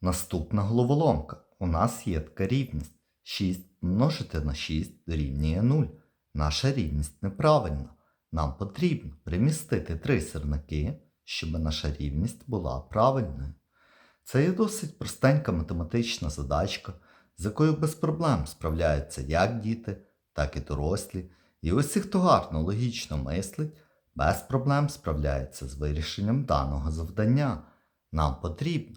Наступна головоломка. У нас є така рівність. 6 множити на 6 дорівнює 0. Наша рівність неправильна. Нам потрібно примістити три сірники, щоб наша рівність була правильною. Це є досить простенька математична задачка, з якою без проблем справляються як діти, так і дорослі. І усі, хто гарно логічно мислить, без проблем справляється з вирішенням даного завдання. Нам потрібно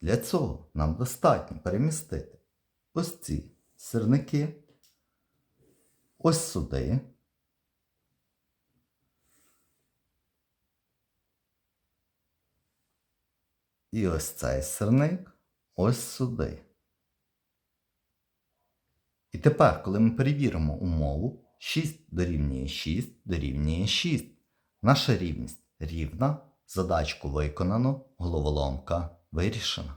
Для цього нам достатньо перемістити ось ці сірники, ось сюди. І ось цей сирник ось сюди. І тепер, коли ми перевіримо умову, 6 дорівнює 6 дорівнює 6. Наша рівність рівна, задачку виконано, головоломка вирішена.